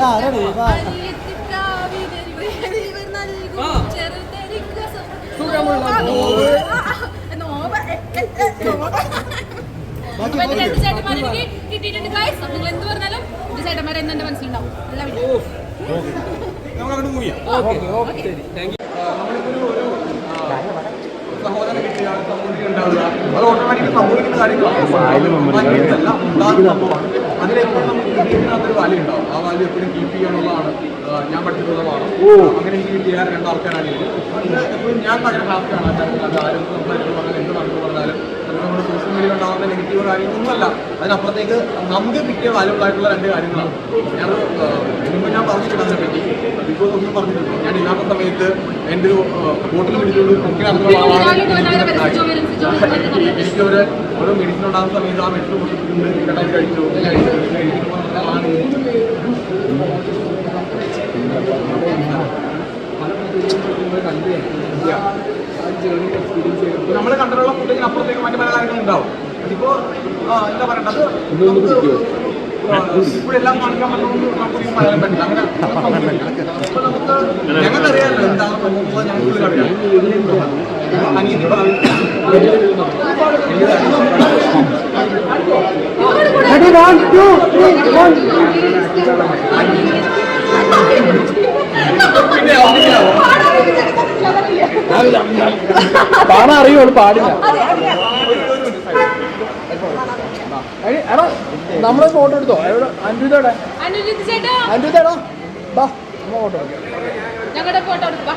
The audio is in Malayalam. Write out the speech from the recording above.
ആ, റെഡി വാ. രണ്ട് ചേട്ടന്മാരെ എനിക്ക് കിട്ടിയിട്ടുണ്ട് ഗൈസ് നിങ്ങൾ എന്ത് പറഞ്ഞാലും ഇത് ചേട്ടന്മാരെ എന്ന് മനസ്സിലുണ്ടാവും അത് ഓട്ടോമാറ്റിക്കലി സംഭവിക്കുന്ന കാര്യങ്ങളാണ് ഉണ്ടാകുന്നതല്ല, ഉണ്ടാകുന്ന സംഭവമാണ് അതിലെപ്പോഴും നമുക്ക് വാല്യൂ ഉണ്ടാവും. ആ വാല്യൂ എപ്പോഴും കീപ്പ് ചെയ്യാനുള്ളതാണ് ആ, ഞാൻ അങ്ങനെ എനിക്ക് കിട്ടിയ രണ്ട് ആൾക്കാരാണ് ഇതിൽ എപ്പോഴും ഞാൻ ഭയങ്കര ഹാപ്പിയാണ് ആ കാര്യത്തിൽ അത് ആരും സംസാരിച്ചു പറഞ്ഞാലും എന്ത് നടന്നു പറഞ്ഞാലും ചിലപ്പോൾ നമ്മുടെ സോഷ്യൽ മീഡിയ ഉണ്ടാകുന്ന നെഗറ്റീവ് കാര്യങ്ങളൊന്നുമല്ല അതിനപ്പുറത്തേക്ക് നമുക്ക് കിട്ടിയ വാല്യൂബിൾ ആയിട്ടുള്ള രണ്ട് കാര്യങ്ങളാണ്. ഞാൻ മുമ്പ് ഞാൻ പറഞ്ഞിട്ടുണ്ട് അതിനെപ്പറ്റി ബിക്കോസ് ഒന്നും പറഞ്ഞിട്ടുണ്ട് ഞാൻ ഇല്ലാത്ത സമയത്ത് എന്റെ ഒരു ബോട്ടിൽ പിടിച്ചുകൊണ്ട് ഒരു നടത്തുന്ന ആളാണ് എനിക്ക് ഒരു ഓരോ മെഡിസിൻ ഉണ്ടാകുന്ന സമയത്ത് ആ മെഡിസിൻ കൊടുത്തിട്ടുണ്ട് കേട്ടായി കഴിച്ചു. നമ്മൾ കണ്ടിട്ടുള്ള ഫുഡിന് അപ്പുറത്തേക്ക് മറ്റു പല കാര്യങ്ങളും ഉണ്ടാവും. അതിപ്പോ എന്താ പറയണ്ടത് ഇപ്പോഴെല്ലാം കാണിക്കാൻ പറ്റുന്നു നമുക്ക് പറയാൻ പറ്റില്ല. അങ്ങനെ Ready, one, two, three, one. പാടാൻ അറിയുള്ളൂ പാടില്ല എടി, നമ്മളെ ഫോട്ടോ എടുത്തോ എവിടെ അൻപതോടെ അനുജിത് ചേട്ടാ ബാ നമ്മൾ ഫോട്ടോ എടുക്കാം ഞങ്ങളുടെ ഫോട്ടോ എടുക്കാം